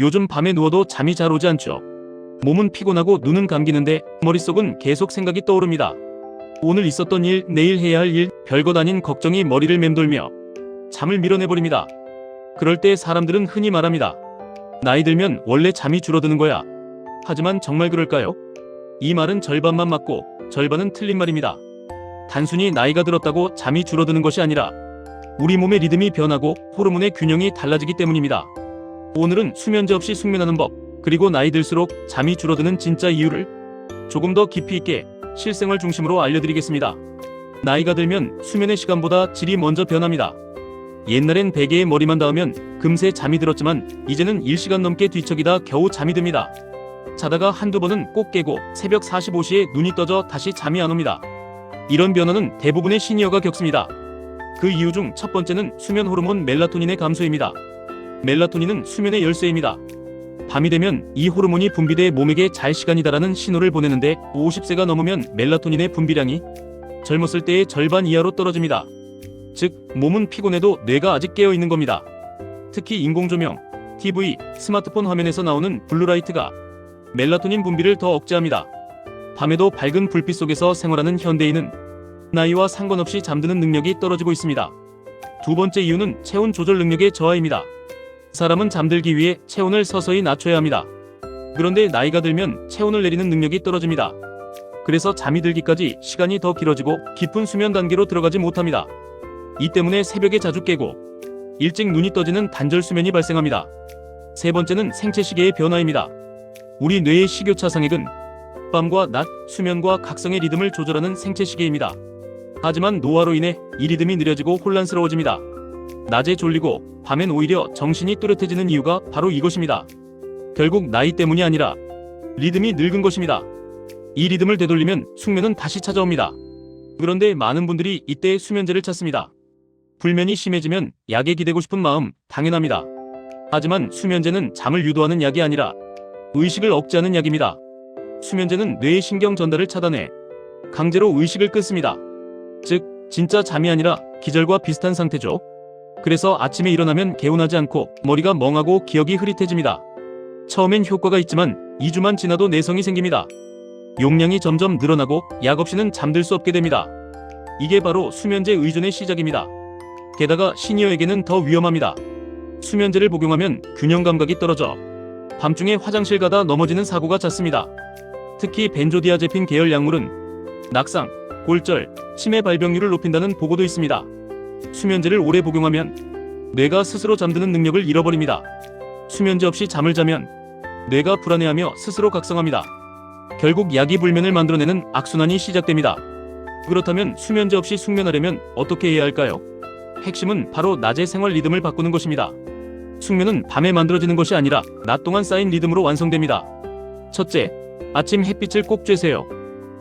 요즘 밤에 누워도 잠이 잘 오지 않죠. 몸은 피곤하고 눈은 감기는데 머릿속은 계속 생각이 떠오릅니다. 오늘 있었던 일, 내일 해야 할 일, 별것 아닌 걱정이 머리를 맴돌며 잠을 밀어내버립니다. 그럴 때 사람들은 흔히 말합니다. 나이 들면 원래 잠이 줄어드는 거야. 하지만 정말 그럴까요? 이 말은 절반만 맞고 절반은 틀린 말입니다. 단순히 나이가 들었다고 잠이 줄어드는 것이 아니라 우리 몸의 리듬이 변하고 호르몬의 균형이 달라지기 때문입니다. 오늘은 수면제 없이 숙면하는 법, 그리고 나이 들수록 잠이 줄어드는 진짜 이유를 조금 더 깊이 있게 실생활 중심으로 알려드리겠습니다. 나이가 들면 수면의 시간보다 질이 먼저 변합니다. 옛날엔 베개에 머리만 닿으면 금세 잠이 들었지만 이제는 1시간 넘게 뒤척이다 겨우 잠이 듭니다. 자다가 한두 번은 꼭 깨고 새벽 45시에 눈이 떠져 다시 잠이 안 옵니다. 이런 변화는 대부분의 시니어가 겪습니다. 그 이유 중 첫 번째는 수면 호르몬 멜라토닌의 감소입니다. 멜라토닌은 수면의 열쇠입니다. 밤이 되면 이 호르몬이 분비돼 몸에게 잘 시간이다라는 신호를 보내는데 50세가 넘으면 멜라토닌의 분비량이 젊었을 때의 절반 이하로 떨어집니다. 즉, 몸은 피곤해도 뇌가 아직 깨어 있는 겁니다. 특히 인공조명, TV, 스마트폰 화면에서 나오는 블루라이트가 멜라토닌 분비를 더 억제합니다. 밤에도 밝은 불빛 속에서 생활하는 현대인은 나이와 상관없이 잠드는 능력이 떨어지고 있습니다. 두 번째 이유는 체온 조절 능력의 저하입니다. 사람은 잠들기 위해 체온을 서서히 낮춰야 합니다. 그런데 나이가 들면 체온을 내리는 능력이 떨어집니다. 그래서 잠이 들기까지 시간이 더 길어지고 깊은 수면 단계로 들어가지 못합니다. 이 때문에 새벽에 자주 깨고 일찍 눈이 떠지는 단절 수면이 발생합니다. 세 번째는 생체 시계의 변화입니다. 우리 뇌의 식욕차 상액은 밤과 낮, 수면과 각성의 리듬을 조절하는 생체 시계입니다. 하지만 노화로 인해 이 리듬이 느려지고 혼란스러워집니다. 낮에 졸리고 밤엔 오히려 정신이 또렷해지는 이유가 바로 이것입니다. 결국 나이 때문이 아니라 리듬이 늙은 것입니다. 이 리듬을 되돌리면 숙면은 다시 찾아옵니다. 그런데 많은 분들이 이때 수면제를 찾습니다. 불면이 심해지면 약에 기대고 싶은 마음 당연합니다. 하지만 수면제는 잠을 유도하는 약이 아니라 의식을 억제하는 약입니다. 수면제는 뇌의 신경 전달을 차단해 강제로 의식을 끊습니다. 즉, 진짜 잠이 아니라 기절과 비슷한 상태죠. 그래서 아침에 일어나면 개운하지 않고 머리가 멍하고 기억이 흐릿해집니다. 처음엔 효과가 있지만 2주만 지나도 내성이 생깁니다. 용량이 점점 늘어나고 약 없이는 잠들 수 없게 됩니다. 이게 바로 수면제 의존의 시작입니다. 게다가 시니어에게는 더 위험합니다. 수면제를 복용하면 균형 감각이 떨어져 밤중에 화장실 가다 넘어지는 사고가 잦습니다. 특히 벤조디아제핀 계열 약물은 낙상, 골절, 치매 발병률을 높인다는 보고도 있습니다. 수면제를 오래 복용하면 뇌가 스스로 잠드는 능력을 잃어버립니다. 수면제 없이 잠을 자면 뇌가 불안해하며 스스로 각성합니다. 결국 약이 불면을 만들어내는 악순환이 시작됩니다. 그렇다면 수면제 없이 숙면하려면 어떻게 해야 할까요? 핵심은 바로 낮의 생활 리듬을 바꾸는 것입니다. 숙면은 밤에 만들어지는 것이 아니라 낮 동안 쌓인 리듬으로 완성됩니다. 첫째, 아침 햇빛을 꼭 쬐세요.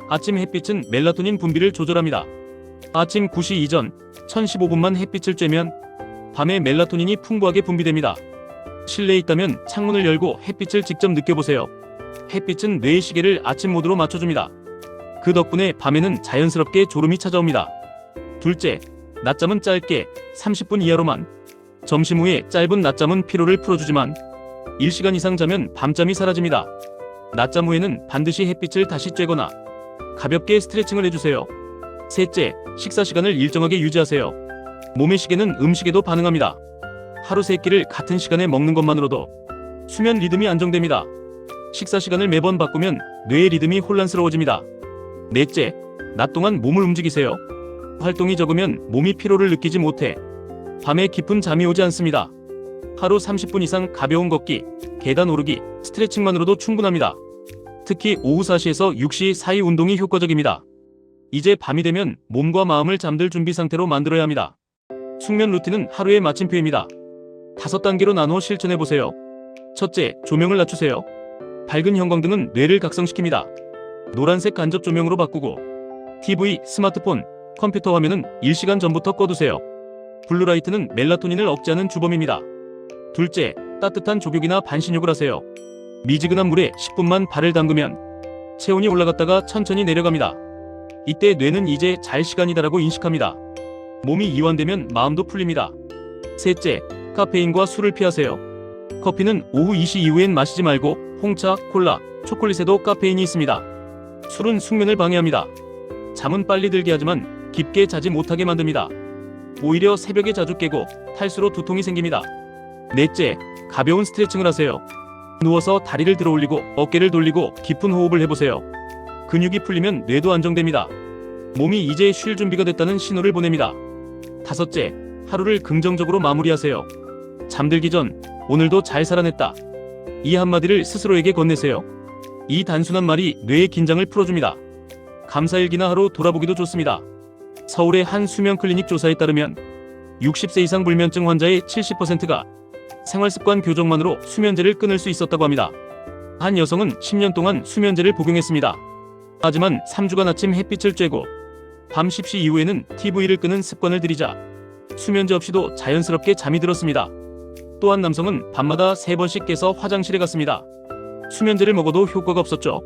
아침 햇빛은 멜라토닌 분비를 조절합니다. 아침 9시 이전 1015분만 햇빛을 쬐면 밤에 멜라토닌이 풍부하게 분비됩니다. 실내에 있다면 창문을 열고 햇빛을 직접 느껴보세요. 햇빛은 뇌의 시계를 아침 모드로 맞춰줍니다. 그 덕분에 밤에는 자연스럽게 졸음이 찾아옵니다. 둘째, 낮잠은 짧게 30분 이하로만. 점심 후에 짧은 낮잠은 피로를 풀어주지만 1시간 이상 자면 밤잠이 사라집니다. 낮잠 후에는 반드시 햇빛을 다시 쬐거나 가볍게 스트레칭을 해주세요. 셋째, 식사 시간을 일정하게 유지하세요. 몸의 시계는 음식에도 반응합니다. 하루 세 끼를 같은 시간에 먹는 것만으로도 수면 리듬이 안정됩니다. 식사 시간을 매번 바꾸면 뇌의 리듬이 혼란스러워집니다. 넷째, 낮 동안 몸을 움직이세요. 활동이 적으면 몸이 피로를 느끼지 못해 밤에 깊은 잠이 오지 않습니다. 하루 30분 이상 가벼운 걷기, 계단 오르기, 스트레칭만으로도 충분합니다. 특히 오후 4시에서 6시 사이 운동이 효과적입니다. 이제 밤이 되면 몸과 마음을 잠들 준비 상태로 만들어야 합니다. 숙면 루틴은 하루의 마침표입니다. 다섯 단계로 나누어 실천해 보세요. 첫째, 조명을 낮추세요. 밝은 형광등은 뇌를 각성시킵니다. 노란색 간접 조명으로 바꾸고 TV, 스마트폰, 컴퓨터 화면은 1시간 전부터 꺼두세요. 블루라이트는 멜라토닌을 억제하는 주범입니다. 둘째, 따뜻한 족욕이나 반신욕을 하세요. 미지근한 물에 10분만 발을 담그면 체온이 올라갔다가 천천히 내려갑니다. 이때 뇌는 이제 잘 시간이다라고 인식합니다. 몸이 이완되면 마음도 풀립니다. 셋째, 카페인과 술을 피하세요. 커피는 오후 2시 이후엔 마시지 말고 홍차, 콜라, 초콜릿에도 카페인이 있습니다. 술은 숙면을 방해합니다. 잠은 빨리 들게 하지만 깊게 자지 못하게 만듭니다. 오히려 새벽에 자주 깨고 탈수로 두통이 생깁니다. 넷째, 가벼운 스트레칭을 하세요. 누워서 다리를 들어 올리고 어깨를 돌리고 깊은 호흡을 해보세요. 근육이 풀리면 뇌도 안정됩니다. 몸이 이제 쉴 준비가 됐다는 신호를 보냅니다. 다섯째, 하루를 긍정적으로 마무리하세요. 잠들기 전 오늘도 잘 살아냈다. 이 한마디를 스스로에게 건네세요. 이 단순한 말이 뇌의 긴장을 풀어줍니다. 감사일기나 하루 돌아보기도 좋습니다. 서울의 한 수면 클리닉 조사에 따르면 60세 이상 불면증 환자의 70%가 생활습관 교정만으로 수면제를 끊을 수 있었다고 합니다. 한 여성은 10년 동안 수면제를 복용했습니다. 하지만 3주간 아침 햇빛을 쬐고 밤 10시 이후에는 TV를 끄는 습관을 들이자 수면제 없이도 자연스럽게 잠이 들었습니다. 또한 남성은 밤마다 3번씩 깨서 화장실에 갔습니다. 수면제를 먹어도 효과가 없었죠.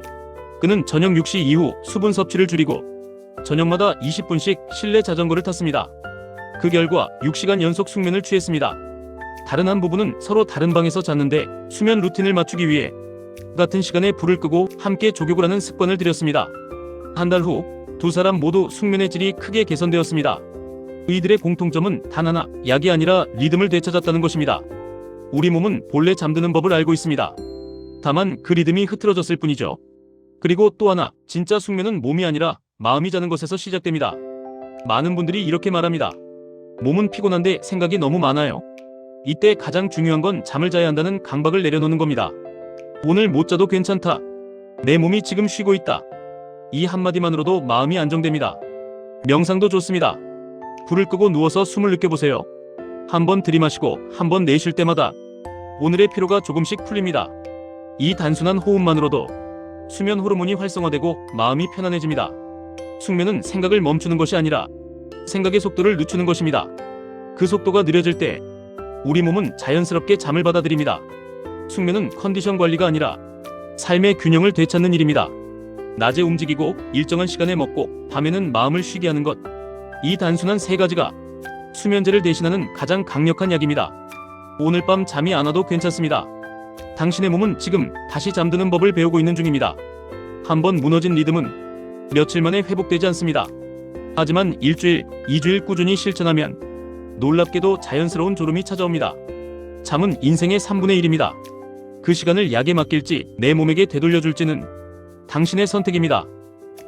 그는 저녁 6시 이후 수분 섭취를 줄이고 저녁마다 20분씩 실내 자전거를 탔습니다. 그 결과 6시간 연속 숙면을 취했습니다. 다른 한 부부는 서로 다른 방에서 잤는데 수면 루틴을 맞추기 위해 같은 시간에 불을 끄고 함께 조격을 하는 습관을 들였습니다. 한 달 후 두 사람 모두 숙면의 질이 크게 개선되었습니다. 이들의 공통점은 단 하나, 약이 아니라 리듬을 되찾았다는 것입니다. 우리 몸은 본래 잠드는 법을 알고 있습니다. 다만 그 리듬이 흐트러졌을 뿐이죠. 그리고 또 하나, 진짜 숙면은 몸이 아니라 마음이 자는 것에서 시작됩니다. 많은 분들이 이렇게 말합니다. 몸은 피곤한데 생각이 너무 많아요. 이때 가장 중요한 건 잠을 자야 한다는 강박을 내려놓는 겁니다. 오늘 못 자도 괜찮다. 내 몸이 지금 쉬고 있다. 이 한마디만으로도 마음이 안정됩니다. 명상도 좋습니다. 불을 끄고 누워서 숨을 느껴보세요. 한번 들이마시고 한번 내쉴 때마다 오늘의 피로가 조금씩 풀립니다. 이 단순한 호흡만으로도 수면 호르몬이 활성화되고 마음이 편안해집니다. 숙면은 생각을 멈추는 것이 아니라 생각의 속도를 늦추는 것입니다. 그 속도가 느려질 때 우리 몸은 자연스럽게 잠을 받아들입니다. 숙면은 컨디션 관리가 아니라 삶의 균형을 되찾는 일입니다. 낮에 움직이고 일정한 시간에 먹고 밤에는 마음을 쉬게 하는 것. 이 단순한 세 가지가 수면제를 대신하는 가장 강력한 약입니다. 오늘 밤 잠이 안 와도 괜찮습니다. 당신의 몸은 지금 다시 잠드는 법을 배우고 있는 중입니다. 한번 무너진 리듬은 며칠 만에 회복되지 않습니다. 하지만 일주일, 이주일 꾸준히 실천하면 놀랍게도 자연스러운 졸음이 찾아옵니다. 잠은 인생의 3분의 1입니다. 그 시간을 약에 맡길지 내 몸에게 되돌려줄지는 당신의 선택입니다.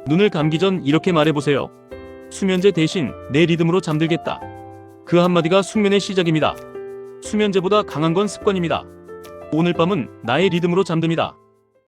눈을 감기 전 이렇게 말해보세요. 수면제 대신 내 리듬으로 잠들겠다. 그 한마디가 숙면의 시작입니다. 수면제보다 강한 건 습관입니다. 오늘 밤은 나의 리듬으로 잠듭니다.